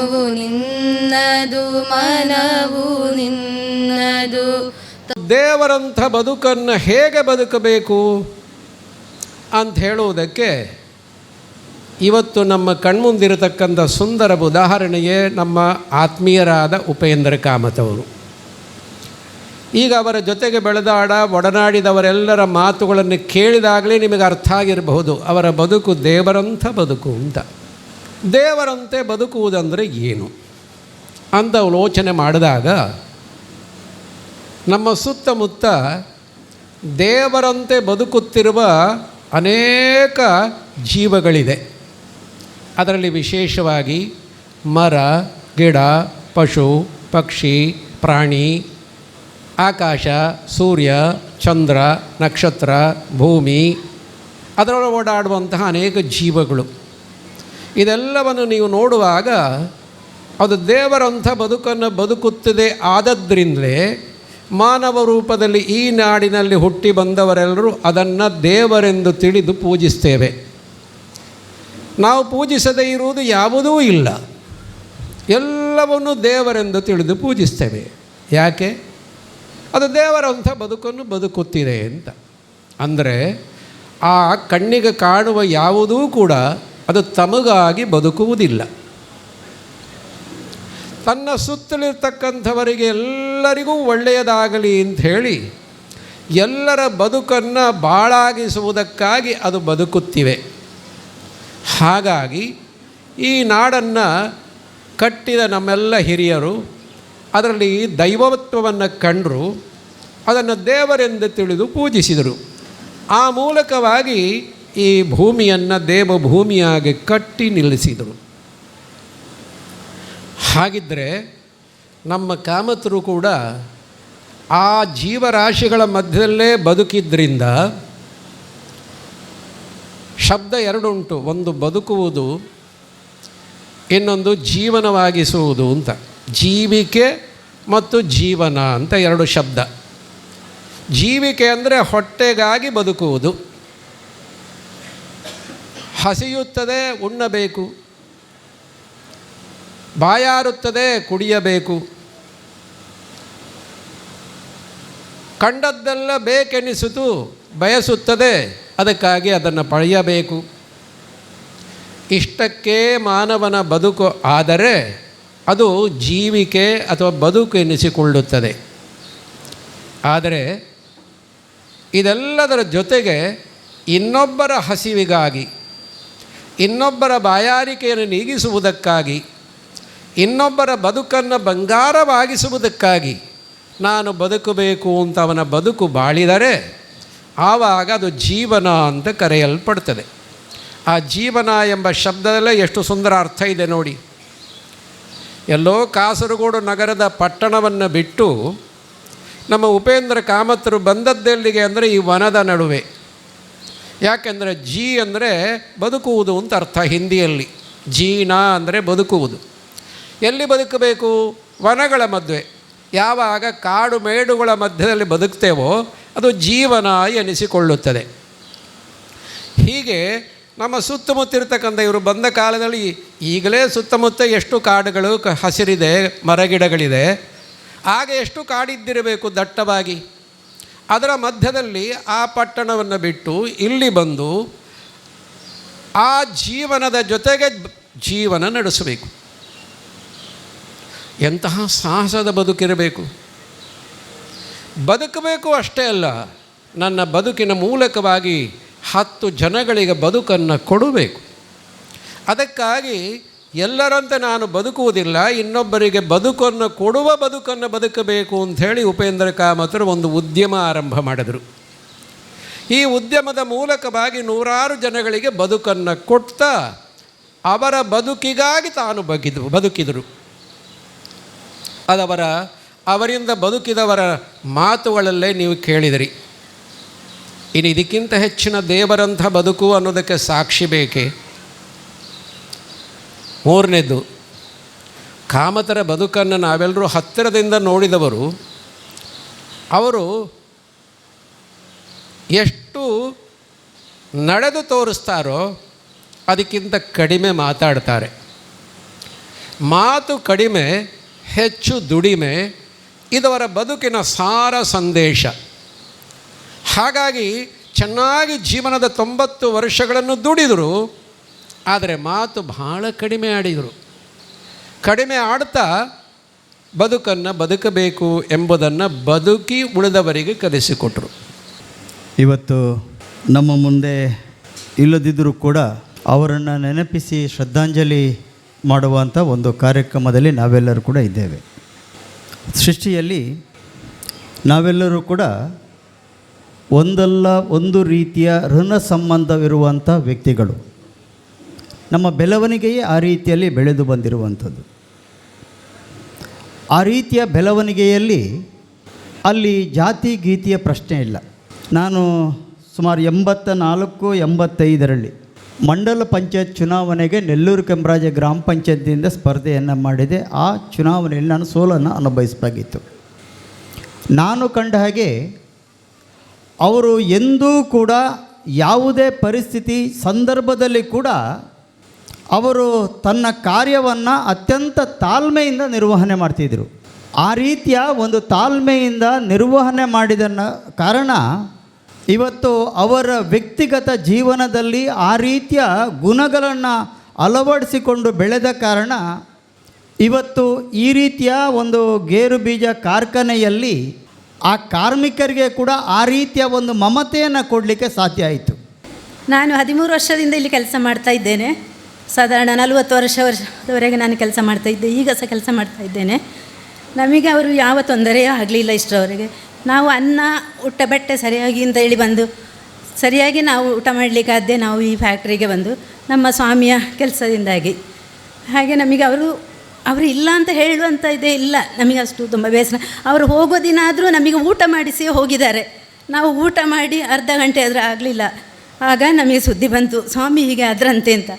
ತನುವು ನಿನ್ನದು, ಮನವು ನಿನ್ನದು. ದೇವರಂಥ ಬದುಕನ್ನು ಹೇಗೆ ಬದುಕಬೇಕು ಅಂತ ಹೇಳುವುದಕ್ಕೆ ಇವತ್ತು ನಮ್ಮ ಕಣ್ಮುಂದಿರತಕ್ಕಂಥ ಸುಂದರ ಉದಾಹರಣೆಯೇ ನಮ್ಮ ಆತ್ಮೀಯರಾದ ಉಪೇಂದ್ರ ಕಾಮತವರು. ಈಗ ಅವರ ಜೊತೆಗೆ ಬೆಳೆದಾಡ, ಒಡನಾಡಿದವರೆಲ್ಲರ ಮಾತುಗಳನ್ನು ಕೇಳಿದಾಗಲೇ ನಿಮಗೆ ಅರ್ಥ ಆಗಿರಬಹುದು. ಅವರ ಬದುಕು ದೇವರಂಥ ಬದುಕು ಅಂತ. ದೇವರಂತೆ ಬದುಕುವುದಂದರೆ ಏನು? ಅಂತ ಯೋಚನೆ ಮಾಡಿದಾಗ ನಮ್ಮ ಸುತ್ತಮುತ್ತ ದೇವರಂತೆ ಬದುಕುತ್ತಿರುವ ಅನೇಕ ಜೀವಗಳಿದೆ. ಅದರಲ್ಲಿ ವಿಶೇಷವಾಗಿ ಮರ, ಗಿಡ, ಪಶು, ಪಕ್ಷಿ, ಪ್ರಾಣಿ, ಆಕಾಶ, ಸೂರ್ಯ, ಚಂದ್ರ, ನಕ್ಷತ್ರ, ಭೂಮಿ, ಅದರೊಳಗೆ ಓಡಾಡುವಂತಹ ಅನೇಕ ಜೀವಗಳು. ಇದೆಲ್ಲವನ್ನು ನೀವು ನೋಡುವಾಗ ಅದು ದೇವರಂಥ ಬದುಕನ್ನು ಬದುಕುತ್ತದೆ ಆದದ್ರಿಂದಲೇ ಮಾನವ ರೂಪದಲ್ಲಿ ಈ ನಾಡಿನಲ್ಲಿ ಹುಟ್ಟಿ ಬಂದವರೆಲ್ಲರೂ ಅದನ್ನು ದೇವರೆಂದು ತಿಳಿದು ಪೂಜಿಸ್ತೇವೆ. ನಾವು ಪೂಜಿಸದೇ ಇರುವುದು ಯಾವುದೂ ಇಲ್ಲ. ಎಲ್ಲವನ್ನು ದೇವರೆಂದು ತಿಳಿದು ಪೂಜಿಸ್ತೇವೆ. ಯಾಕೆ? ಅದು ದೇವರಂಥ ಬದುಕನ್ನು ಬದುಕುತ್ತಿದೆ ಅಂತ. ಅಂದರೆ ಆ ಕಣ್ಣಿಗೆ ಕಾಣುವ ಯಾವುದೂ ಕೂಡ ಅದು ತಮಗಾಗಿ ಬದುಕುವುದಿಲ್ಲ. ತನ್ನ ಸುತ್ತಲಿರ್ತಕ್ಕಂಥವರಿಗೆ ಎಲ್ಲರಿಗೂ ಒಳ್ಳೆಯದಾಗಲಿ ಅಂತ ಹೇಳಿ ಎಲ್ಲರ ಬದುಕನ್ನು ಬಾಳಾಗಿಸುವುದಕ್ಕಾಗಿ ಅದು ಬದುಕುತ್ತಿವೆ. ಹಾಗಾಗಿ ಈ ನಾಡನ್ನು ಕಟ್ಟಿದ ನಮ್ಮೆಲ್ಲ ಹಿರಿಯರು, ಅದರಲ್ಲಿ ದೈವತ್ವವನ್ನು ಕಂಡರು, ಅದನ್ನು ದೇವರೆಂದು ತಿಳಿದು ಪೂಜಿಸಿದರು. ಆ ಮೂಲಕವಾಗಿ ಈ ಭೂಮಿಯನ್ನು ದೇವಭೂಮಿಯಾಗಿ ಕಟ್ಟಿ ನಿಲ್ಲಿಸಿದರು. ಹಾಗಿದ್ದರೆ ನಮ್ಮ ಕಾಮತರು ಕೂಡ ಆ ಜೀವರಾಶಿಗಳ ಮಧ್ಯದಲ್ಲೇ ಬದುಕಿದ್ದರಿಂದ ಶಬ್ದ ಎರಡುಂಟು, ಒಂದು ಬದುಕುವುದು, ಇನ್ನೊಂದು ಜೀವನವಾಗಿಸುವುದು ಅಂತ. ಜೀವಿಕೆ ಮತ್ತು ಜೀವನ ಅಂತ ಎರಡು ಶಬ್ದ. ಜೀವಿಕೆ ಅಂದರೆ ಹೊಟ್ಟೆಗಾಗಿ ಬದುಕುವುದು. ಹಸಿಯುತ್ತದೆ, ಉಣ್ಣಬೇಕು. ಬಾಯಾರುತ್ತದೆ, ಕುಡಿಯಬೇಕು. ಕಂಡದ್ದೆಲ್ಲ ಬೇಕೆನಿಸಿತು, ಬಯಸುತ್ತದೆ, ಅದಕ್ಕಾಗಿ ಅದನ್ನು ಪಡೆಯಬೇಕು ಇಷ್ಟಕ್ಕೆ ಮಾನವನ ಬದುಕು ಆದರೆ, ಅದು ಜೀವಿಕೆ ಅಥವಾ ಬದುಕು ಎನಿಸಿಕೊಳ್ಳುತ್ತದೆ. ಆದರೆ, ಇದೆಲ್ಲದರ ಜೊತೆಗೆ ಇನ್ನೊಬ್ಬರ ಹಸಿವಿಗಾಗಿ ಇನ್ನೊಬ್ಬರ ಬಾಯಾರಿಕೆಯನ್ನು ನೀಗಿಸುವುದಕ್ಕಾಗಿ, ಇನ್ನೊಬ್ಬರ ಬದುಕನ್ನು ಬಂಗಾರವಾಗಿಸುವುದಕ್ಕಾಗಿ ನಾನು ಬದುಕಬೇಕು ಅಂತ ಅವನ ಬದುಕು ಬಾಳಿದರೆ ಆವಾಗ ಅದು ಜೀವನ ಅಂತ ಕರೆಯಲ್ಪಡ್ತದೆ. ಆ ಜೀವನ ಎಂಬ ಶಬ್ದದಲ್ಲೇ ಎಷ್ಟು ಸುಂದರ ಅರ್ಥ ಇದೆ ನೋಡಿ. ಎಲ್ಲೋ ಕಾಸರಗೋಡು ನಗರದ ಪಟ್ಟಣವನ್ನು ಬಿಟ್ಟು ನಮ್ಮ ಉಪೇಂದ್ರ ಕಾಮತರು ಬಂದದ್ದೆಲ್ಲಿಗೆ ಅಂದರೆ ಈ ವನದ ನಡುವೆ. ಯಾಕೆಂದರೆ ಜಿ ಅಂದರೆ ಬದುಕುವುದು ಅಂತ ಅರ್ಥ ಹಿಂದಿಯಲ್ಲಿ. ಜೀನ ಅಂದರೆ ಬದುಕುವುದು. ಎಲ್ಲಿ ಬದುಕಬೇಕು? ವನಗಳ ಮಧ್ಯೆ ಯಾವಾಗ ಕಾಡು ಮೇಡುಗಳ ಮಧ್ಯದಲ್ಲಿ ಬದುಕ್ತೇವೋ ಅದು ಜೀವನ ಎನಿಸಿಕೊಳ್ಳುತ್ತದೆ. ಹೀಗೆ ನಮ್ಮ ಸುತ್ತಮುತ್ತಿರ್ತಕ್ಕಂಥ ಇವರು ಬಂದ ಕಾಲದಲ್ಲಿ ಈಗಲೇ ಸುತ್ತಮುತ್ತ ಎಷ್ಟು ಕಾಡುಗಳು ಹಸಿರಿದೆ, ಮರಗಿಡಗಳಿದೆ. ಆಗ ಎಷ್ಟು ಕಾಡಿದ್ದಿರಬೇಕು ದಟ್ಟವಾಗಿ? ಅದರ ಮಧ್ಯದಲ್ಲಿ ಆ ಪಟ್ಟಣವನ್ನು ಬಿಟ್ಟು ಇಲ್ಲಿ ಬಂದು ಆ ಜೀವನದ ಜೊತೆಗೆ ಜೀವನ ನಡೆಸಬೇಕು. ಎಂತಹ ಸಾಹಸದ ಬದುಕಿರಬೇಕು. ಬದುಕಬೇಕು ಅಷ್ಟೇ ಅಲ್ಲ, ನನ್ನ ಬದುಕಿನ ಮೂಲಕವಾಗಿ ಹತ್ತು ಜನಗಳಿಗೆ ಬದುಕನ್ನು ಕೊಡಬೇಕು. ಅದಕ್ಕಾಗಿ ಎಲ್ಲರಂತೆ ನಾನು ಬದುಕುವುದಿಲ್ಲ, ಇನ್ನೊಬ್ಬರಿಗೆ ಬದುಕನ್ನು ಕೊಡುವ ಬದುಕನ್ನು ಬದುಕಬೇಕು ಅಂಥೇಳಿ ಉಪೇಂದ್ರ ಕಾಮತರು ಒಂದು ಉದ್ಯಮ ಆರಂಭ ಮಾಡಿದರು. ಈ ಉದ್ಯಮದ ಮೂಲಕವಾಗಿ ನೂರಾರು ಜನಗಳಿಗೆ ಬದುಕನ್ನು ಕೊಡ್ತಾ ಅವರ ಬದುಕಿಗಾಗಿ ತಾನು ಬಗಿದು, ಬದುಕಿದರು. ಅದವರ, ಅವರಿಂದ ಬದುಕಿದವರ ಮಾತುಗಳಲ್ಲೇ ನೀವು ಕೇಳಿದಿರಿ. ಇನ್ನು ಇದಕ್ಕಿಂತ ಹೆಚ್ಚಿನ ದೇವರಂಥ ಬದುಕು ಅನ್ನೋದಕ್ಕೆ ಸಾಕ್ಷಿ ಬೇಕೇ? ಮೂರನೇದು ಕಾಮತರ ಬದುಕನ್ನು ನಾವೆಲ್ಲರೂ ಹತ್ತಿರದಿಂದ ನೋಡಿದವರು, ಅವರು ಎಷ್ಟು ನಡೆದು ತೋರಿಸ್ತಾರೋ ಅದಕ್ಕಿಂತ ಕಡಿಮೆ ಮಾತಾಡ್ತಾರೆ. ಮಾತು ಕಡಿಮೆ, ಹೆಚ್ಚು ದುಡಿಮೆ, ಇದವರ ಬದುಕಿನ ಸಾರ ಸಂದೇಶ. ಹಾಗಾಗಿ ಚೆನ್ನಾಗಿ ಜೀವನದ ತೊಂಬತ್ತು ವರ್ಷಗಳನ್ನು ದುಡಿದರು ಆದರೆ ಮಾತು ಬಹಳ ಕಡಿಮೆ ಆಡಿದರು. ಕಡಿಮೆ ಆಡ್ತಾ ಬದುಕನ್ನು ಬದುಕಬೇಕು ಎಂಬುದನ್ನು ಬದುಕಿ ಉಳಿದವರಿಗೆ ಕಲಿಸಿಕೊಟ್ರು. ಇವತ್ತು ನಮ್ಮ ಮುಂದೆ ಇಲ್ಲದಿದ್ದರೂ ಕೂಡ ಅವರನ್ನು ನೆನಪಿಸಿ ಶ್ರದ್ಧಾಂಜಲಿ ಮಾಡುವಂಥ ಒಂದು ಕಾರ್ಯಕ್ರಮದಲ್ಲಿ ನಾವೆಲ್ಲರೂ ಕೂಡ ಇದ್ದೇವೆ. ಸೃಷ್ಟಿಯಲ್ಲಿ ನಾವೆಲ್ಲರೂ ಕೂಡ ಒಂದಲ್ಲ ಒಂದು ರೀತಿಯ ಋಣ ಸಂಬಂಧವಿರುವಂಥ ವ್ಯಕ್ತಿಗಳು. ನಮ್ಮ ಬೆಳವಣಿಗೆಯೇ ಆ ರೀತಿಯಲ್ಲಿ ಬೆಳೆದು ಬಂದಿರುವಂಥದ್ದು. ಆ ರೀತಿಯ ಬೆಳವಣಿಗೆಯಲ್ಲಿ ಅಲ್ಲಿ ಜಾತಿ ಗೀತಿಯ ಪ್ರಶ್ನೆ ಇಲ್ಲ. ನಾನು ಸುಮಾರು ಎಂಬತ್ತ ನಾಲ್ಕು ಎಂಬತ್ತೈದರಲ್ಲಿ ಮಂಡಲ ಪಂಚಾಯತ್ ಚುನಾವಣೆಗೆ ನೆಲ್ಲೂರು ಕೆಂಬರಾಜ ಗ್ರಾಮ ಪಂಚಾಯತಿಯಿಂದ ಸ್ಪರ್ಧೆಯನ್ನು ಮಾಡಿದೆ. ಆ ಚುನಾವಣೆಯಲ್ಲಿ ನಾನು ಸೋಲನ್ನು ಅನುಭವಿಸಬೇಕಾಗಿತ್ತು. ನಾನು ಕಂಡ ಹಾಗೆ ಅವರು ಎಂದೂ ಕೂಡ ಯಾವುದೇ ಪರಿಸ್ಥಿತಿ ಸಂದರ್ಭದಲ್ಲಿ ಕೂಡ ಅವರು ತನ್ನ ಕಾರ್ಯವನ್ನು ಅತ್ಯಂತ ತಾಳ್ಮೆಯಿಂದ ನಿರ್ವಹಣೆ ಮಾಡ್ತಿದ್ದರು ಆ ರೀತಿಯ ಒಂದು ತಾಳ್ಮೆಯಿಂದ ನಿರ್ವಹಣೆ ಮಾಡಿದ ಕಾರಣ ಇವತ್ತು ಅವರ ವ್ಯಕ್ತಿಗತ ಜೀವನದಲ್ಲಿ ಆ ರೀತಿಯ ಗುಣಗಳನ್ನು ಅಳವಡಿಸಿಕೊಂಡು ಬೆಳೆದ ಕಾರಣ ಇವತ್ತು ಈ ರೀತಿಯ ಒಂದು ಗೇರು ಬೀಜ ಕಾರ್ಖಾನೆಯಲ್ಲಿ ಆ ಕಾರ್ಮಿಕರಿಗೆ ಕೂಡ ಆ ರೀತಿಯ ಒಂದು ಮಮತೆಯನ್ನು ಕೊಡಲಿಕ್ಕೆ ಸಾಧ್ಯ ಆಯಿತು. ನಾನು ಹದಿಮೂರು ವರ್ಷದಿಂದ ಇಲ್ಲಿ ಕೆಲಸ ಮಾಡ್ತಾ ಇದ್ದೇನೆ. ಸಾಧಾರಣ ನಲವತ್ತು ವರ್ಷ ವರ್ಷದವರೆಗೆ ನಾನು ಕೆಲಸ ಮಾಡ್ತಾಯಿದ್ದೆ ಈಗ ಸಹ ಕೆಲಸ ಮಾಡ್ತಾ ಇದ್ದೇನೆ. ನಮಗೆ ಅವರು ಯಾವ ತೊಂದರೆಯೂ ಆಗಲಿಲ್ಲ ಇಷ್ಟರವರೆಗೆ. ನಾವು ಅನ್ನ, ಊಟ, ಬಟ್ಟೆ ಸರಿಯಾಗಿ ಅಂತ ಹೇಳಿ ಬಂದು, ಸರಿಯಾಗಿ ನಾವು ಊಟ ಮಾಡಲಿಕ್ಕಾದ್ದೇ ನಾವು ಈ ಫ್ಯಾಕ್ಟ್ರಿಗೆ ಬಂದು, ನಮ್ಮ ಸ್ವಾಮಿಯ ಕೆಲಸದಿಂದಾಗಿ. ಹಾಗೆ ನಮಗೆ ಅವರು ಅವರು ಇಲ್ಲ ಅಂತ ಹೇಳುವಂಥ ಇದೇ ಇಲ್ಲ. ನಮಗೆ ಅಷ್ಟು ತುಂಬ ಬೇಸರ. ಅವರು ಹೋಗೋ ದಿನ ಆದರೂ ನಮಗೆ ಊಟ ಮಾಡಿಸಿ ಹೋಗಿದ್ದಾರೆ. ನಾವು ಊಟ ಮಾಡಿ ಅರ್ಧ ಗಂಟೆ ಆದರೂ ಆಗಲಿಲ್ಲ. ಆಗ ನಮಗೆ ಸುದ್ದಿ ಬಂತು, ಸ್ವಾಮಿ ಹೀಗೆ ಅದರಂತೆ ಅಂತ.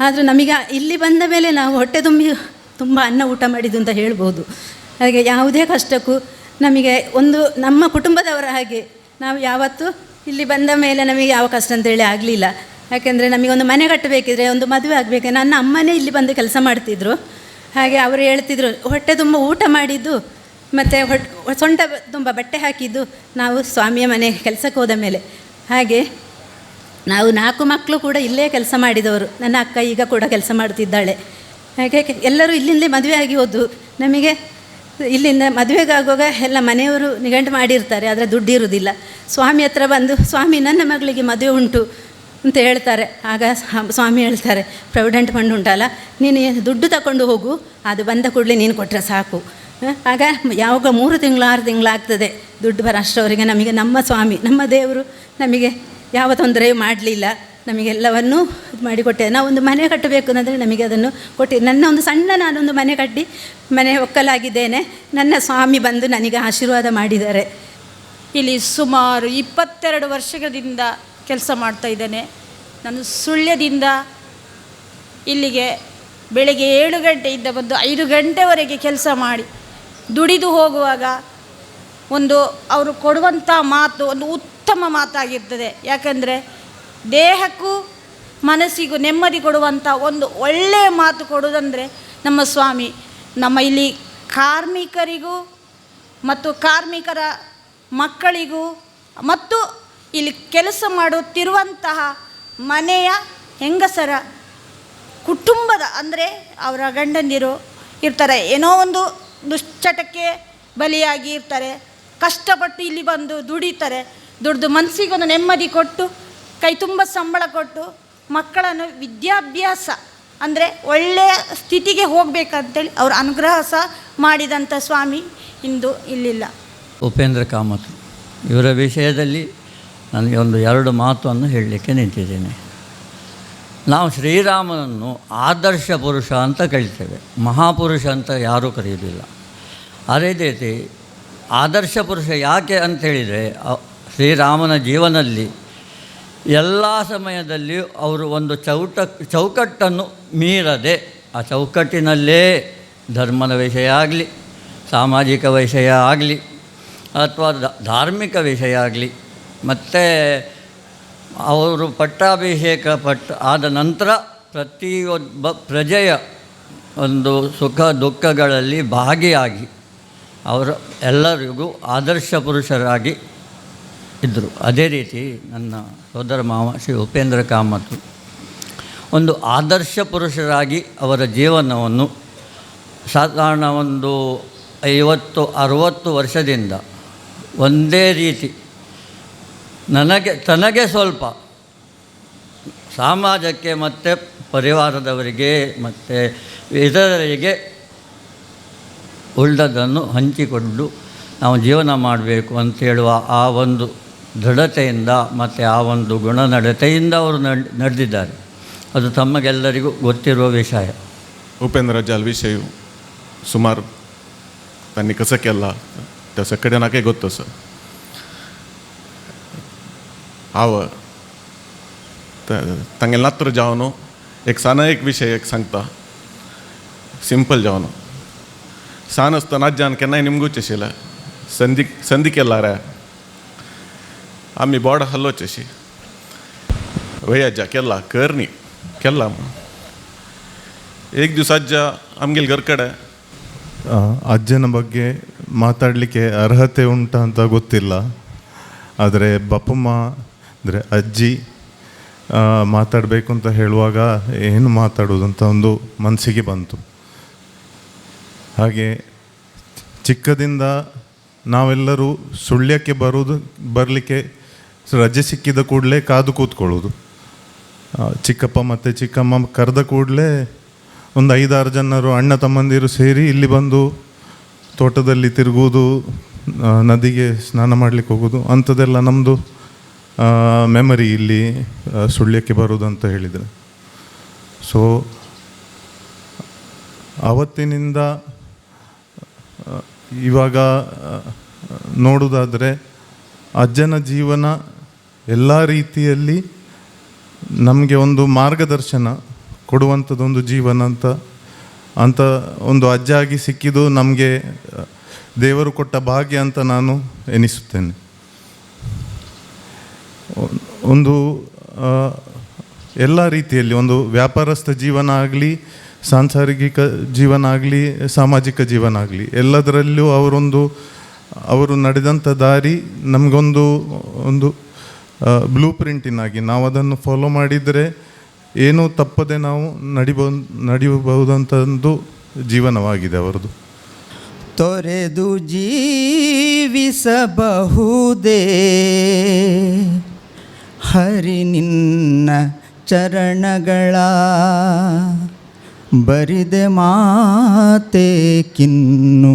ಆದರೂ ನಮಗೆ ಇಲ್ಲಿ ಬಂದ ಮೇಲೆ ನಾವು ಹೊಟ್ಟೆ ತುಂಬಿ ತುಂಬ ಅನ್ನ ಊಟ ಮಾಡಿದ್ದು ಅಂತ ಹೇಳ್ಬೋದು. ಹಾಗೆ ಯಾವುದೇ ಕಷ್ಟಕ್ಕೂ ನಮಗೆ ಒಂದು ನಮ್ಮ ಕುಟುಂಬದವರ ಹಾಗೆ ನಾವು ಯಾವತ್ತೂ ಇಲ್ಲಿ ಬಂದ ಮೇಲೆ ನಮಗೆ ಯಾವ ಕಷ್ಟ ಅಂತೇಳಿ ಆಗಲಿಲ್ಲ. ಯಾಕೆಂದರೆ ನಮಗೊಂದು ಮನೆ ಕಟ್ಟಬೇಕಿದ್ರೆ ಒಂದು ಮದುವೆ ಆಗಬೇಕು. ನನ್ನ ಅಮ್ಮನೇ ಇಲ್ಲಿ ಬಂದು ಕೆಲಸ ಮಾಡ್ತಿದ್ರು. ಹಾಗೆ ಅವರು ಹೇಳ್ತಿದ್ರು, ಹೊಟ್ಟೆ ತುಂಬ ಊಟ ಮಾಡಿದ್ದು, ಮತ್ತು ಹೊಟ್ಟೆ ಸೊಂಟ ತುಂಬ ಬಟ್ಟೆ ಹಾಕಿದ್ದು, ನಾವು ಸ್ವಾಮಿಯ ಮನೆ ಕೆಲಸಕ್ಕೆ ಹೋದ ಮೇಲೆ. ಹಾಗೆ ನಾವು ನಾಲ್ಕು ಮಕ್ಕಳು ಕೂಡ ಇಲ್ಲೇ ಕೆಲಸ ಮಾಡಿದವರು. ನನ್ನ ಅಕ್ಕ ಈಗ ಕೂಡ ಕೆಲಸ ಮಾಡ್ತಿದ್ದಾಳೆ. ಹಾಗೆ ಎಲ್ಲರೂ ಇಲ್ಲಿಂದಲೇ ಮದುವೆ ಆಗಿ ಹೋದ್ದು. ನಮಗೆ ಇಲ್ಲಿಂದ ಮದುವೆಗಾಗುವಾಗ ಎಲ್ಲ ಮನೆಯವರು ನಿಗಂಟು ಮಾಡಿರ್ತಾರೆ, ಆದರೆ ದುಡ್ಡು ಇರುವುದಿಲ್ಲ. ಸ್ವಾಮಿ ಹತ್ರ ಬಂದು, ಸ್ವಾಮಿ, ನನ್ನ ಮಗಳಿಗೆ ಮದುವೆ ಉಂಟು ಅಂತ ಹೇಳ್ತಾರೆ. ಆಗ ಸ್ವಾಮಿ ಹೇಳ್ತಾರೆ ಪ್ರೊವಿಡೆಂಟ್ ಫಂಡ್ ಉಂಟಲ್ಲ, ನೀನು ದುಡ್ಡು ತಗೊಂಡು ಹೋಗು, ಅದು ಬಂದ ಕೂಡಲೇ ನೀನು ಕೊಟ್ಟರೆ ಸಾಕು. ಆಗ ಯಾವಾಗ ಮೂರು ತಿಂಗಳು, ಆರು ತಿಂಗಳಾಗ್ತದೆ ದುಡ್ಡು ಬರೋ ಅಷ್ಟರವರೆಗೆ ನಮಗೆ ನಮ್ಮ ಸ್ವಾಮಿ, ನಮ್ಮ ದೇವರು ನಮಗೆ ಯಾವ ತೊಂದರೆಯೂ ಮಾಡಲಿಲ್ಲ. ನಮಗೆಲ್ಲವನ್ನೂ ಇದು ಮಾಡಿಕೊಟ್ಟೆ. ನಾವು ಒಂದು ಮನೆ ಕಟ್ಟಬೇಕು ಅಂದರೆ ನಮಗೆ ಅದನ್ನು ಕೊಟ್ಟು, ನನ್ನ ಒಂದು ಸಣ್ಣ ನಾನೊಂದು ಮನೆ ಕಟ್ಟಿ, ಮನೆ ಒಕ್ಕಲಾಗಿದ್ದೇನೆ. ನನ್ನ ಸ್ವಾಮಿ ಬಂದು ನನಗೆ ಆಶೀರ್ವಾದ ಮಾಡಿದ್ದಾರೆ. ಇಲ್ಲಿ ಸುಮಾರು ಇಪ್ಪತ್ತೆರಡು ವರ್ಷಗಳಿಂದ ಕೆಲಸ ಮಾಡ್ತಾ ಇದ್ದೇನೆ. ನಾನು ಸುಳ್ಯದಿಂದ ಇಲ್ಲಿಗೆ ಬೆಳಗ್ಗೆ ಏಳು ಗಂಟೆಯಿಂದ ಬಂದು ಐದು ಗಂಟೆವರೆಗೆ ಕೆಲಸ ಮಾಡಿ, ದುಡಿದು ಹೋಗುವಾಗ ಒಂದು ಅವರು ಕೊಡುವಂಥ ಮಾತು, ಒಂದು ಉತ್ತಮ ಮಾತಾಗಿರ್ತದೆ. ಯಾಕಂದರೆ ದೇಹಕ್ಕೂ ಮನಸ್ಸಿಗೂ ನೆಮ್ಮದಿ ಕೊಡುವಂಥ ಒಂದು ಒಳ್ಳೆಯ ಮಾತು ಕೊಡುವುದಂದರೆ ನಮ್ಮ ಸ್ವಾಮಿ. ನಮ್ಮ ಇಲ್ಲಿ ಕಾರ್ಮಿಕರಿಗೂ ಮತ್ತು ಕಾರ್ಮಿಕರ ಮಕ್ಕಳಿಗೂ ಮತ್ತು ಇಲ್ಲಿ ಕೆಲಸ ಮಾಡುತ್ತಿರುವಂತಹ ಮನೆಯ ಹೆಂಗಸರ ಕುಟುಂಬದ ಅಂದರೆ ಅವರ ಗಂಡಂದಿರು ಇರ್ತಾರೆ. ಏನೋ ಒಂದು ದುಶ್ಚಟಕ್ಕೆ ಬಲಿಯಾಗಿ ಇರ್ತಾರೆ. ಕಷ್ಟಪಟ್ಟು ಇಲ್ಲಿ ಬಂದು ದುಡಿತಾರೆ. ದುಡ್ದು ಮನಸ್ಸಿಗೊಂದು ನೆಮ್ಮದಿ ಕೊಟ್ಟು, ಕೈ ತುಂಬ ಸಂಬಳ ಕೊಟ್ಟು, ಮಕ್ಕಳನ್ನು ವಿದ್ಯಾಭ್ಯಾಸ ಅಂದರೆ ಒಳ್ಳೆಯ ಸ್ಥಿತಿಗೆ ಹೋಗಬೇಕಂತೇಳಿ ಅವ್ರ ಅನುಗ್ರಹ ಸಹ ಮಾಡಿದಂಥ ಸ್ವಾಮಿ ಇಂದು ಇಲ್ಲಿಲ್ಲ. ಉಪೇಂದ್ರ ಕಾಮತ್, ಇವರ ವಿಷಯದಲ್ಲಿ ನನಗೆ ಒಂದು ಎರಡು ಮಾತನ್ನು ಹೇಳಲಿಕ್ಕೆ ನಿಂತಿದ್ದೇನೆ. ನಾವು ಶ್ರೀರಾಮನನ್ನು ಆದರ್ಶ ಪುರುಷ ಅಂತ ಕರಿತೇವೆ. ಮಹಾಪುರುಷ ಅಂತ ಯಾರೂ ಕರೆಯುವುದಿಲ್ಲ. ಅದೇ ರೀತಿ ಆದರ್ಶ ಪುರುಷ ಯಾಕೆ ಅಂತ ಹೇಳಿದರೆ ಶ್ರೀರಾಮನ ಜೀವನದಲ್ಲಿ ಎಲ್ಲ ಸಮಯದಲ್ಲಿ ಅವರು ಒಂದು ಚೌಟ ಚೌಕಟ್ಟನ್ನು ಮೀರದೆ, ಆ ಚೌಕಟ್ಟಿನಲ್ಲೇ ಧರ್ಮದ ವಿಷಯ ಆಗಲಿ, ಸಾಮಾಜಿಕ ವಿಷಯ ಆಗಲಿ, ಅಥವಾ ಧಾರ್ಮಿಕ ವಿಷಯ ಆಗಲಿ, ಮತ್ತು ಅವರು ಪಟ್ಟಾಭಿಷೇಕ ಪಟ್ಟ ಆದ ನಂತರ ಪ್ರತಿಯೊಬ್ಬ ಪ್ರಜೆಯ ಒಂದು ಸುಖ ದುಃಖಗಳಲ್ಲಿ ಭಾಗಿಯಾಗಿ, ಅವರು ಎಲ್ಲರಿಗೂ ಆದರ್ಶ ಪುರುಷರಾಗಿ ಇದ್ದರು. ಅದೇ ರೀತಿ ನನ್ನ ಸೋದರ ಮಾವ ಶ್ರೀ ಉಪೇಂದ್ರ ಕಾಮತ್ ಒಂದು ಆದರ್ಶ ಪುರುಷರಾಗಿ ಅವರ ಜೀವನವನ್ನು ಸಾಧಾರಣ ಒಂದು ಐವತ್ತು, ಅರುವತ್ತು ವರ್ಷದಿಂದ ಒಂದೇ ರೀತಿ ನನಗೆ, ತನಗೆ ಸ್ವಲ್ಪ ಸಮಾಜಕ್ಕೆ ಮತ್ತು ಪರಿವಾರದವರಿಗೆ ಮತ್ತು ಇತರರಿಗೆ ಉಳ್ಳದನ್ನು ಹಂಚಿಕೊಂಡು ನಾವು ಜೀವನ ಮಾಡಬೇಕು ಅಂತ ಹೇಳುವ ಆ ಒಂದು ದೃಢತೆಯಿಂದ ಮತ್ತು ಆ ಒಂದು ಗುಣನಡತೆಯಿಂದ ಅವರು ನಡ್ ನಡೆದಿದ್ದಾರೆ ಅದು ತಮಗೆಲ್ಲರಿಗೂ ಗೊತ್ತಿರುವ ವಿಷಯ ಉಪೇಂದ್ರ ಜಾಲ್ ವಿಷಯ ಸುಮಾರು त्यांनी कसं केला त्या सगळ्या नाके ಗೊತ್ತು सर हाव तांगे नात्र जावन एक साना एक विशय एक सांगता सिंपल जावन सान आसतना जान केन्नाय निमगूच आशिल्लें संदी संदी केला అమ్మి బోడ హల్లొచ్చేసి ವಯ್ಯಜ್ಜ ಕೆಲ್ಲ, ಕರ್ನಿ, ಕೆಲ್ಲ. ಏಕ್ ದಿವಸ ಅಜ್ಜ ಅಮ್ಗೆಲ್ ಗರ್ಕಡೆ ಅಜ್ಜನ ಬಗ್ಗೆ ಮಾತಾಡಲಿಕ್ಕೆ ಅರ್ಹತೆ ಉಂಟ ಅಂತ ಗೊತ್ತಿಲ್ಲ. ಆದರೆ ಬಪ್ಪಮ್ಮ, ಅಂದರೆ ಅಜ್ಜಿ ಮಾತಾಡಬೇಕು ಅಂತ ಹೇಳುವಾಗ ಏನು ಮಾತಾಡೋದು ಅಂತ ಒಂದು ಮನಸ್ಸಿಗೆ ಬಂತು. ಹಾಗೆ ಚಿಕ್ಕದಿಂದ ನಾವೆಲ್ಲರೂ ಸುಳ್ಯಕ್ಕೆ ಬರೋದು ಬರಲಿಕ್ಕೆ ರಜೆ ಸಿಕ್ಕಿದ ಕೂಡಲೇ ಕಾದು ಕೂತ್ಕೊಳ್ಳೋದು. ಚಿಕ್ಕಪ್ಪ ಮತ್ತು ಚಿಕ್ಕಮ್ಮ ಕರೆದ ಕೂಡಲೇ ಒಂದು ಐದಾರು ಜನರು ಅಣ್ಣ ತಮ್ಮಂದಿರು ಸೇರಿ ಇಲ್ಲಿ ಬಂದು ತೋಟದಲ್ಲಿ ತಿರುಗುವುದು ನದಿಗೆ ಸ್ನಾನ ಮಾಡಲಿಕ್ಕೆ ಹೋಗೋದು ಅಂಥದ್ದೆಲ್ಲ ನಮ್ಮದು ಮೆಮರಿ ಇಲ್ಲಿ ಸುಳ್ಯಕ್ಕೆ ಬರೋದು ಅಂತ ಹೇಳಿದರೆ. ಸೊ ಆವತ್ತಿನಿಂದ ಇವಾಗ ನೋಡೋದಾದರೆ ಅಜ್ಜನ ಜೀವನ ಎಲ್ಲ ರೀತಿಯಲ್ಲಿ ನಮಗೆ ಒಂದು ಮಾರ್ಗದರ್ಶನ ಕೊಡುವಂಥದ್ದೊಂದು ಜೀವನ ಅಂತ ಅಂತ ಒಂದು ಅಜ್ಜಾಗಿ ಸಿಕ್ಕಿದ್ದು ನಮಗೆ ದೇವರು ಕೊಟ್ಟ ಭಾಗ್ಯ ಅಂತ ನಾನು ಎನಿಸುತ್ತೇನೆ. ಒಂದು ಎಲ್ಲ ರೀತಿಯಲ್ಲಿ ಒಂದು ವ್ಯಾಪಾರಸ್ಥ ಜೀವನ ಆಗಲಿ, ಸಾಂಸಾರಿಕ ಜೀವನ ಆಗಲಿ, ಸಾಮಾಜಿಕ ಜೀವನ ಆಗಲಿ, ಎಲ್ಲದರಲ್ಲೂ ಅವರೊಂದು, ಅವರು ನಡೆದಂಥ ದಾರಿ ನಮಗೊಂದು, ಒಂದು ಬ್ಲೂ ಪ್ರಿಂಟಿನಾಗಿ ನಾವು ಅದನ್ನು ಫಾಲೋ ಮಾಡಿದರೆ ಏನೂ ತಪ್ಪದೆ ನಾವು ನಡಿಬೋ ನಡೆಯಬಹುದಂಥದ್ದು ಜೀವನವಾಗಿದೆ ಅವರದು. ತೊರೆದು ಜೀವಿಸಬಹುದೇ? ಹರಿ ನಿನ್ನ ಚರಣಗಳ ಬರಿದೆ ಮಾತೆ ಕಿನ್ನು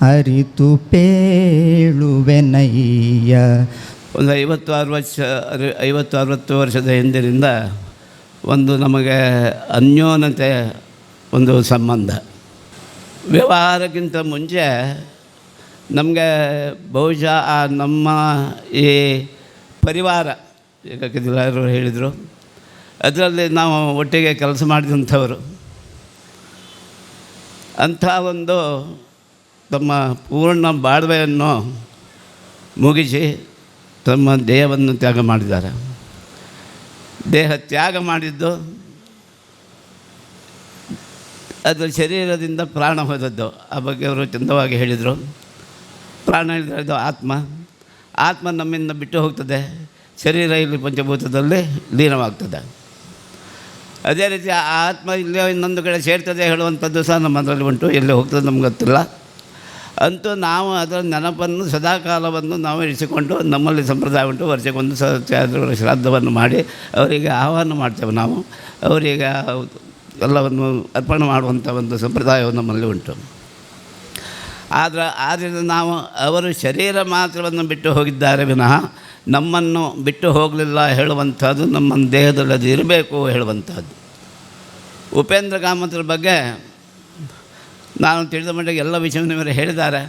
ಅರಿತು ಪೇಳುವೆನಯ್ಯ. ಒಂದು ಐವತ್ತು ಅರವತ್ತು ಐವತ್ತು ಅರವತ್ತು ವರ್ಷದ ಹಿಂದಿನಿಂದ ಒಂದು ನಮಗೆ ಅನ್ಯೋನ್ಯತೆ, ಒಂದು ಸಂಬಂಧ. ವ್ಯವಹಾರಕ್ಕಿಂತ ಮುಂಚೆ ನಮಗೆ ಬಹುಶಃ ಆ ನಮ್ಮ ಈ ಪರಿವಾರ ಕೆಲವರು ಹೇಳಿದರು, ಅದರಲ್ಲಿ ನಾವು ಒಟ್ಟಿಗೆ ಕೆಲಸ ಮಾಡಿದಂಥವರು. ಅಂಥ ಒಂದು ತಮ್ಮ ಪೂರ್ಣ ಬಾಳ್ವೆಯನ್ನು ಮುಗಿಸಿ ತಮ್ಮ ದೇಹವನ್ನು ತ್ಯಾಗ ಮಾಡಿದ್ದಾರೆ. ದೇಹ ತ್ಯಾಗ ಮಾಡಿದ್ದು ಅದು ಶರೀರದಿಂದ ಪ್ರಾಣ ಹೋದದ್ದು. ಆ ಬಗ್ಗೆ ಅವರು ಚಂದವಾಗಿ ಹೇಳಿದರು. ಪ್ರಾಣ ಹೇಳಿದ್ದು ಆತ್ಮ. ಆತ್ಮ ನಮ್ಮಿಂದ ಬಿಟ್ಟು ಹೋಗ್ತದೆ. ಶರೀರ ಇಲ್ಲಿ ಪಂಚಭೂತದಲ್ಲಿ ಲೀನವಾಗ್ತದೆ. ಅದೇ ರೀತಿ ಆ ಆತ್ಮ ಇಲ್ಲೇ ಇನ್ನೊಂದು ಕಡೆ ಸೇರ್ತದೆ ಹೇಳುವಂಥದ್ದು ಸಹ ನಮ್ಮದರಲ್ಲಿ ಉಂಟು. ಎಲ್ಲಿ ಹೋಗ್ತದೆ ನಮ್ಗೆ ಗೊತ್ತಿಲ್ಲ. ಅಂತೂ ನಾವು ಅದರ ನೆನಪನ್ನು ಸದಾಕಾಲವನ್ನು ನಾವು ಇರಿಸಿಕೊಂಡು ನಮ್ಮಲ್ಲಿ ಸಂಪ್ರದಾಯ ಉಂಟು. ವರ್ಷಕ್ಕೊಂದು ಸತ್ಯಾದ್ರ ಶ್ರಾದ್ದವನ್ನು ಮಾಡಿ ಅವರಿಗೆ ಆಹ್ವಾನ ಮಾಡ್ತೇವೆ ನಾವು. ಅವರಿಗೆ ಎಲ್ಲವನ್ನು ಅರ್ಪಣೆ ಮಾಡುವಂಥ ಒಂದು ಸಂಪ್ರದಾಯವು ನಮ್ಮಲ್ಲಿ ಉಂಟು. ಆದರೆ ಆದ್ದರಿಂದ ನಾವು ಅವರು ಶರೀರ ಮಾತ್ರವನ್ನು ಬಿಟ್ಟು ಹೋಗಿದ್ದಾರೆ ವಿನಃ ನಮ್ಮನ್ನು ಬಿಟ್ಟು ಹೋಗಲಿಲ್ಲ ಹೇಳುವಂಥದ್ದು ನಮ್ಮ ದೇಹದಲ್ಲಿ ಅದು ಇರಬೇಕು ಹೇಳುವಂಥದ್ದು. ಉಪೇಂದ್ರ ಕಾಮತ್ರ ಬಗ್ಗೆ ನಾನು ತಿಳಿದ ಮಟ್ಟಿಗೆ ಎಲ್ಲ ವಿಷಯವನ್ನು ಇವರು ಹೇಳಿದ್ದಾರೆ.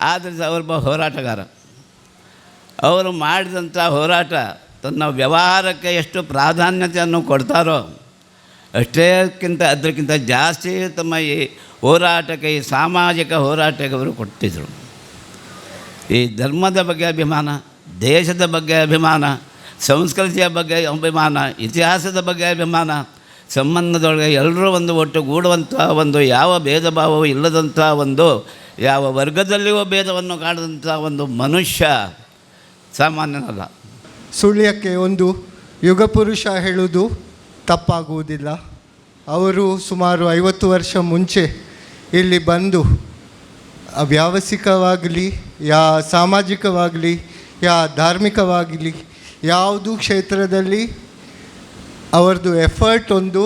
ಆದರೆ ಅವರೊಬ್ಬ ಹೋರಾಟಗಾರ. ಅವರು ಮಾಡಿದಂಥ ಹೋರಾಟ ತನ್ನ ವ್ಯವಹಾರಕ್ಕೆ ಎಷ್ಟು ಪ್ರಾಧಾನ್ಯತೆಯನ್ನು ಕೊಡ್ತಾರೋ ಅಷ್ಟೇಕ್ಕಿಂತ ಅದಕ್ಕಿಂತ ಜಾಸ್ತಿ ತಮ್ಮ ಈ ಹೋರಾಟಕ್ಕೆ, ಈ ಸಾಮಾಜಿಕ ಹೋರಾಟಕ್ಕೆ ಅವರು ಕೊಡ್ತಿದ್ದರು ಈ ಧರ್ಮದ ಬಗ್ಗೆ ಅಭಿಮಾನ, ದೇಶದ ಬಗ್ಗೆ ಅಭಿಮಾನ, ಸಂಸ್ಕೃತಿಯ ಬಗ್ಗೆ ಅಭಿಮಾನ, ಇತಿಹಾಸದ ಬಗ್ಗೆ ಅಭಿಮಾನ ಸಂಬಂಧದೊಳಗೆ ಎಲ್ಲರೂ ಒಂದು ಒಟ್ಟುಗೂಡುವಂಥ ಒಂದು ಯಾವ ಭೇದ ಭಾವವೂ ಇಲ್ಲದಂಥ ಒಂದು ಯಾವ ವರ್ಗದಲ್ಲಿಯೂ ಭೇದವನ್ನು ಕಾಣದಂಥ ಒಂದು ಮನುಷ್ಯ ಸಾಮಾನ್ಯನಲ್ಲ. ಸುಳ್ಯಕ್ಕೆ ಒಂದು ಯುಗಪುರುಷ ಹೇಳುವುದು ತಪ್ಪಾಗುವುದಿಲ್ಲ. ಅವರು ಸುಮಾರು ಐವತ್ತು ವರ್ಷ ಮುಂಚೆ ಇಲ್ಲಿ ಬಂದು ವ್ಯಾವಸಿಕವಾಗಲಿ, ಯಾ ಸಾಮಾಜಿಕವಾಗಲಿ, ಯಾ ಧಾರ್ಮಿಕವಾಗಲಿ, ಯಾವುದು ಕ್ಷೇತ್ರದಲ್ಲಿ ಅವರದ್ದು ಎಫರ್ಟ್ ಒಂದು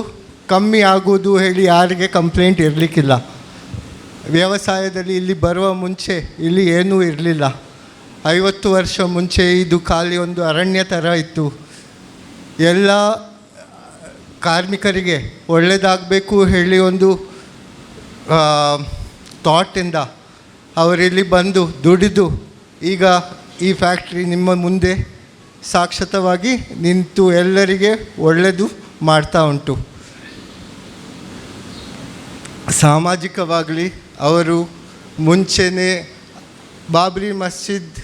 ಕಮ್ಮಿ ಆಗುವುದು ಹೇಳಿ ಯಾರಿಗೆ ಕಂಪ್ಲೇಂಟ್ ಇರಲಿಕ್ಕಿಲ್ಲ. ವ್ಯವಸಾಯದಲ್ಲಿ ಇಲ್ಲಿ ಬರುವ ಮುಂಚೆ ಇಲ್ಲಿ ಏನೂ ಇರಲಿಲ್ಲ. ಐವತ್ತು ವರ್ಷ ಮುಂಚೆ ಇದು ಖಾಲಿ ಒಂದು ಅರಣ್ಯ ಥರ ಇತ್ತು. ಎಲ್ಲ ಕಾರ್ಮಿಕರಿಗೆ ಒಳ್ಳೆಯದಾಗಬೇಕು ಹೇಳಿ ಒಂದು ಥಾಟಿಂದ ಅವರಿಲ್ಲಿ ಬಂದು ದುಡಿದು ಈಗ ಈ ಫ್ಯಾಕ್ಟ್ರಿ ನಿಮ್ಮ ಮುಂದೆ ಸಾಕ್ಷಾತ್ತವಾಗಿ ನಿಂತು ಎಲ್ಲರಿಗೆ ಒಳ್ಳೆಯದು ಮಾಡ್ತಾ ಉಂಟು. ಸಾಮಾಜಿಕವಾಗಲಿ ಅವರು ಮುಂಚೆನೇ ಬಾಬ್ರಿ ಮಸ್ಜಿದ್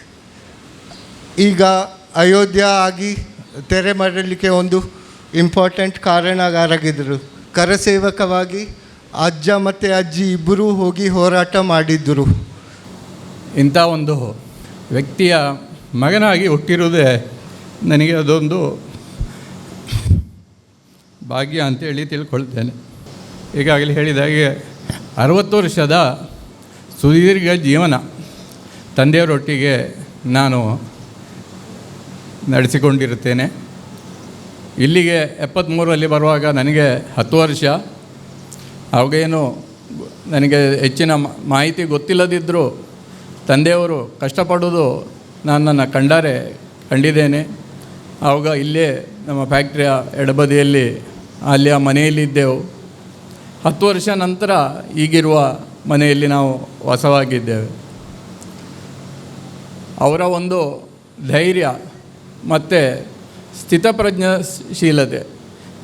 ಈಗ ಅಯೋಧ್ಯ ಆಗಿ ತೆರೆ ಮಾಡಲಿಕ್ಕೆ ಒಂದು ಇಂಪಾರ್ಟೆಂಟ್ ಕಾರಣಗಾರಾಗಿದ್ದರು. ಕರಸೇವಕವಾಗಿ ಅಜ್ಜ ಮತ್ತು ಅಜ್ಜಿ ಇಬ್ಬರೂ ಹೋಗಿ ಹೋರಾಟ ಮಾಡಿದ್ದರು. ಇಂಥ ಒಂದು ವ್ಯಕ್ತಿಯ ಮಗನಾಗಿ ಹುಟ್ಟಿರುವುದೇ ನನಗೆ ಅದೊಂದು ಭಾಗ್ಯ ಅಂತೇಳಿ ತಿಳ್ಕೊಳ್ತೇನೆ. ಈಗಾಗಲೇ ಹೇಳಿದ ಹಾಗೆ ಅರವತ್ತು ವರ್ಷದ ಸುದೀರ್ಘ ಜೀವನ ತಂದೆಯವರೊಟ್ಟಿಗೆ ನಾನು ನಡೆಸಿಕೊಂಡಿರುತ್ತೇನೆ. ಇಲ್ಲಿಗೆ ಎಪ್ಪತ್ತ್ಮೂರಲ್ಲಿ ಬರುವಾಗ ನನಗೆ ಹತ್ತು ವರ್ಷ. ಅವಾಗೇನು ನನಗೆ ಹೆಚ್ಚಿನ ಮಾಹಿತಿ ಗೊತ್ತಿಲ್ಲದಿದ್ದರೂ ತಂದೆಯವರು ಕಷ್ಟಪಡೋದು ನಾನು ನನ್ನನ್ನು ಕಂಡಾರೆ, ಕಂಡಿದ್ದೇನೆ. ಆವಾಗ ಇಲ್ಲೇ ನಮ್ಮ ಫ್ಯಾಕ್ಟ್ರಿಯ ಎಡಬದಿಯಲ್ಲಿ ಅಲ್ಲಿ ಆ ಮನೆಯಲ್ಲಿದ್ದೆವು ಹತ್ತು ವರ್ಷ ನಂತರ ಈಗಿರುವ ಮನೆಯಲ್ಲಿ ನಾವು ವಾಸವಾಗಿದ್ದೇವೆ. ಅವರ ಒಂದು ಧೈರ್ಯ ಮತ್ತು ಸ್ಥಿತಪ್ರಜ್ಞಶೀಲತೆ.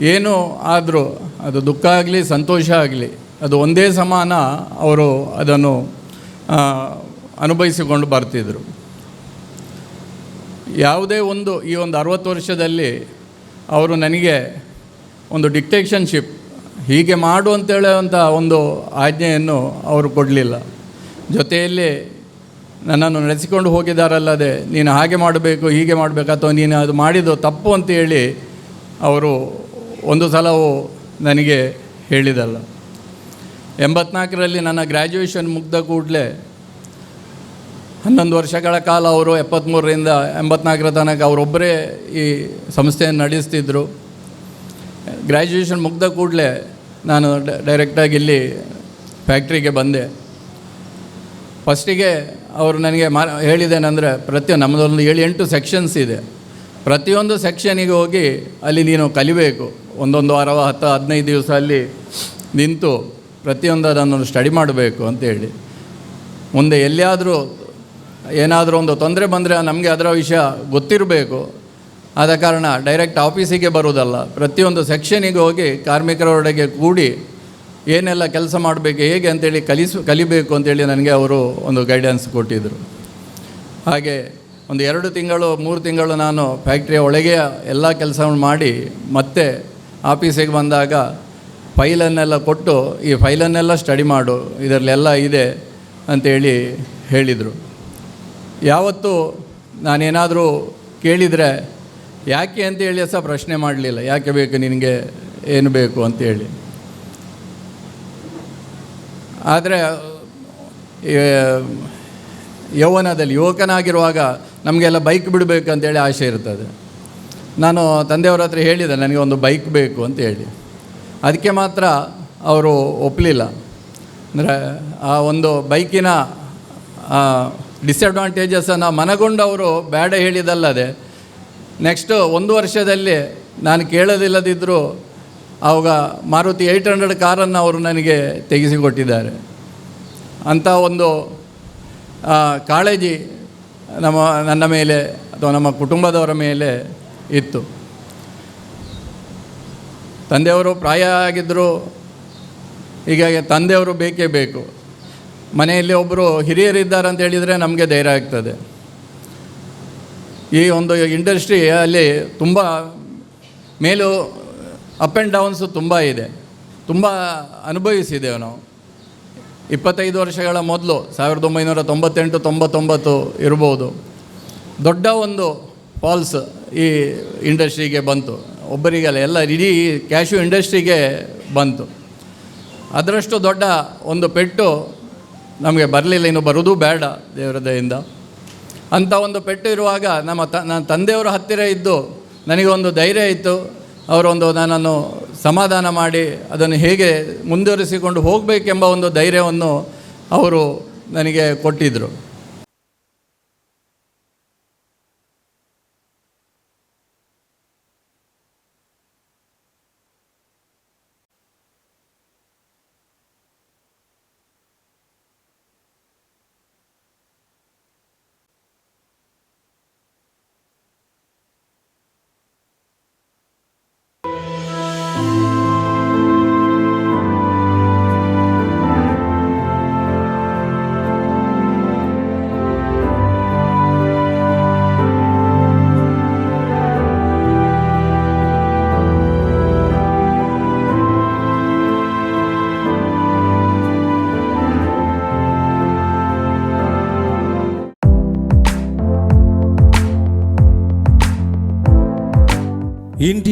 ಏನು ಆದರೂ ಅದು ದುಃಖ ಆಗಲಿ, ಸಂತೋಷ ಆಗಲಿ, ಅದು ಒಂದೇ ಸಮಾನ ಅವರು ಅದನ್ನು ಅನುಭವಿಸಿಕೊಂಡು ಬರ್ತಿದ್ದರು ಯಾವುದೇ ಒಂದು ಈ ಒಂದು ಅರುವತ್ತು ವರ್ಷದಲ್ಲಿ ಅವರು ನನಗೆ ಒಂದು ಡಿಕ್ಟೇಷನ್ಶಿಪ್ ಹೀಗೆ ಮಾಡು ಅಂತೇಳುವಂಥ ಒಂದು ಆಜ್ಞೆಯನ್ನು ಅವರು ಕೊಡಲಿಲ್ಲ. ಜೊತೆಯಲ್ಲಿ ನನ್ನನ್ನು ನಡೆಸಿಕೊಂಡು ಹೋಗಿದ್ದಾರಲ್ಲದೆ ನೀನು ಹಾಗೆ ಮಾಡಬೇಕು, ಹೀಗೆ ಮಾಡಬೇಕು ಅಥವಾ ನೀನು ಅದು ಮಾಡಿದ್ದು ತಪ್ಪು ಅಂತೇಳಿ ಅವರು ಒಂದು ಸಲವೂ ನನಗೆ ಹೇಳಿದಲ್ಲ. ಎಂಬತ್ನಾಲ್ಕರಲ್ಲಿ ನನ್ನ ಗ್ರ್ಯಾಜುಯೇಷನ್ ಮುಗ್ದ ಕೂಡಲೇ ಹನ್ನೊಂದು ವರ್ಷಗಳ ಕಾಲ ಅವರು ಎಪ್ಪತ್ತ್ಮೂರರಿಂದ ಎಂಬತ್ನಾಲ್ಕರ ತನಕ ಅವರೊಬ್ಬರೇ ಈ ಸಂಸ್ಥೆಯನ್ನು ನಡೆಸ್ತಿದ್ದರು ಗ್ರ್ಯಾಜುಯೇಷನ್ ಮುಗ್ದ ಕೂಡಲೇ ನಾನು ಡೈರೆಕ್ಟಾಗಿ ಇಲ್ಲಿ ಫ್ಯಾಕ್ಟ್ರಿಗೆ ಬಂದೆ. ಫಸ್ಟಿಗೆ ಅವರು ನನಗೆ ಮಾ ಹೇಳಿದ್ದೇನೆಂದರೆ ಪ್ರತಿ ನಮ್ಮದೊಂದು ಏಳು ಎಂಟು ಸೆಕ್ಷನ್ಸ್ ಇದೆ. ಪ್ರತಿಯೊಂದು ಸೆಕ್ಷನಿಗೆ ಹೋಗಿ ಅಲ್ಲಿ ನೀನು ಕಲಿಬೇಕು. ಒಂದೊಂದು ವಾರ ಹತ್ತು ಹದಿನೈದು ದಿವಸ ಅಲ್ಲಿ ನಿಂತು ಪ್ರತಿಯೊಂದು ಅದನ್ನು ಸ್ಟಡಿ ಮಾಡಬೇಕು ಅಂತೇಳಿ. ಮುಂದೆ ಎಲ್ಲಿಯಾದರೂ ಏನಾದರೂ ಒಂದು ತೊಂದರೆ ಬಂದರೆ ನಮಗೆ ಅದರ ವಿಷಯ ಗೊತ್ತಿರಬೇಕು. ಆದ ಕಾರಣ ಡೈರೆಕ್ಟ್ ಆಫೀಸಿಗೆ ಬರುವುದಲ್ಲ. ಪ್ರತಿಯೊಂದು ಸೆಕ್ಷನಿಗೆ ಹೋಗಿ ಕಾರ್ಮಿಕರೊಡೆಗೆ ಕೂಡಿ ಏನೆಲ್ಲ ಕೆಲಸ ಮಾಡಬೇಕು, ಹೇಗೆ ಅಂತೇಳಿ ಕಲಿಸ್, ಕಲಿಬೇಕು ಅಂತೇಳಿ ನನಗೆ ಅವರು ಒಂದು ಗೈಡೆನ್ಸ್ ಕೊಟ್ಟಿದ್ದರು ಹಾಗೆ ಒಂದು ಎರಡು ತಿಂಗಳು, ಮೂರು ತಿಂಗಳು ನಾನು ಫ್ಯಾಕ್ಟ್ರಿಯ ಒಳಗೆ ಎಲ್ಲ ಕೆಲಸವನ್ನು ಮಾಡಿ ಮತ್ತೆ ಆಫೀಸಿಗೆ ಬಂದಾಗ ಫೈಲನ್ನೆಲ್ಲ ಕೊಟ್ಟು ಈ ಫೈಲನ್ನೆಲ್ಲ ಸ್ಟಡಿ ಮಾಡು, ಇದರಲ್ಲೆಲ್ಲ ಇದೆ ಅಂತೇಳಿ ಹೇಳಿದರು. ಯಾವತ್ತೂ ನಾನೇನಾದರೂ ಕೇಳಿದರೆ ಯಾಕೆ ಅಂತೇಳಿ ಸಹ ಪ್ರಶ್ನೆ ಮಾಡಲಿಲ್ಲ. ಯಾಕೆ ಬೇಕು ನಿನಗೆ, ಏನು ಬೇಕು ಅಂತೇಳಿ ಆದರೆ ಯೌವನದಲ್ಲಿ ಯುವಕನಾಗಿರುವಾಗ ನಮಗೆಲ್ಲ ಬೈಕ್ ಬಿಡಬೇಕು ಅಂತೇಳಿ ಆಸೆ ಇರ್ತದೆ. ನಾನು ತಂದೆಯವ್ರ ಹತ್ರ ಹೇಳಿದೆ, ನನಗೆ ಒಂದು ಬೈಕ್ ಬೇಕು ಅಂತ ಹೇಳಿ. ಅದಕ್ಕೆ ಮಾತ್ರ ಅವರು ಒಪ್ಪಲಿಲ್ಲ ಅಂದರೆ ಆ ಒಂದು ಬೈಕಿನ ಡಿಸಡ್ವಾಂಟೇಜಸನ್ನು ಮನಗೊಂಡವರು ಬೇಡ ಹೇಳಿದಲ್ಲದೆ ನೆಕ್ಸ್ಟು ಒಂದು ವರ್ಷದಲ್ಲಿ ನಾನು ಕೇಳೋದಿಲ್ಲದಿದ್ದರೂ ಆವಾಗ ಮಾರುತಿ ಏಯ್ಟ್ ಹಂಡ್ರೆಡ್ ಕಾರನ್ನು ಅವರು ನನಗೆ ತೆಗೆಸಿಕೊಟ್ಟಿದ್ದಾರೆ. ಅಂಥ ಒಂದು ಕಾಳಜಿ ನಮ್ಮ, ನನ್ನ ಮೇಲೆ ಅಥವಾ ನಮ್ಮ ಕುಟುಂಬದವರ ಮೇಲೆ ಇತ್ತು. ತಂದೆಯವರು ಪ್ರಾಯ ಆಗಿದ್ದರು ಹೀಗಾಗಿ ತಂದೆಯವರು ಬೇಕೇ ಬೇಕು. ಮನೆಯಲ್ಲಿ ಒಬ್ಬರು ಹಿರಿಯರಿದ್ದಾರೆ ಅಂತ ಹೇಳಿದರೆ ನಮಗೆ ಧೈರ್ಯ ಆಗ್ತದೆ. ಈ ಒಂದು ಇಂಡಸ್ಟ್ರಿ ಅಲ್ಲಿ ತುಂಬ ಮೇಲೂ ಅಪ್ ಆ್ಯಂಡ್ ಡೌನ್ಸು ತುಂಬ ಇದೆ. ತುಂಬ ಅನುಭವಿಸಿದ್ದೇವೆ ನಾವು. ಇಪ್ಪತ್ತೈದು ವರ್ಷಗಳ ಮೊದಲು, ಸಾವಿರದ ಒಂಬೈನೂರ ತೊಂಬತ್ತೆಂಟು, ತೊಂಬತ್ತೊಂಬತ್ತು ಇರ್ಬೋದು. ದೊಡ್ಡ ಒಂದು ಫಾಲ್ಸ್ ಈ ಇಂಡಸ್ಟ್ರಿಗೆ ಬಂತು. ಒಬ್ಬರಿಗೆಲ್ಲ ಎಲ್ಲ ಇಡೀ ಕ್ಯಾಶು ಇಂಡಸ್ಟ್ರಿಗೆ ಬಂತು. ಅದರಷ್ಟು ದೊಡ್ಡ ಒಂದು ಪೆಟ್ಟು ನಮಗೆ ಬರಲಿಲ್ಲ, ಇನ್ನು ಬರೋದು ಬೇಡ ದೇವರ ದಯಿಂದ ಅಂಥ ಒಂದು ಪೆಟ್ಟು ಇರುವಾಗ ನಮ್ಮ ತ, ನನ್ನ ತಂದೆಯವರ ಹತ್ತಿರ ಇದ್ದು ನನಗೆ ಒಂದು ಧೈರ್ಯ ಇತ್ತು. ಅವರೊಂದು ನನ್ನನ್ನು ಸಮಾಧಾನ ಮಾಡಿ ಅದನ್ನು ಹೇಗೆ ಮುಂದುವರಿಸಿಕೊಂಡು ಹೋಗಬೇಕೆಂಬ ಒಂದು ಧೈರ್ಯವನ್ನು ಅವರು ನನಗೆ ಕೊಟ್ಟಿದ್ದರು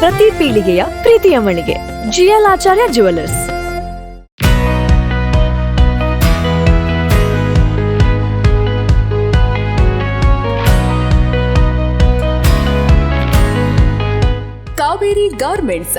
ಪ್ರತಿ ಪೀಳಿಗೆಯ ಪ್ರೀತಿಯ ಮಳಿಗೆ. GL Acharya Jewellers Kaveri Garments.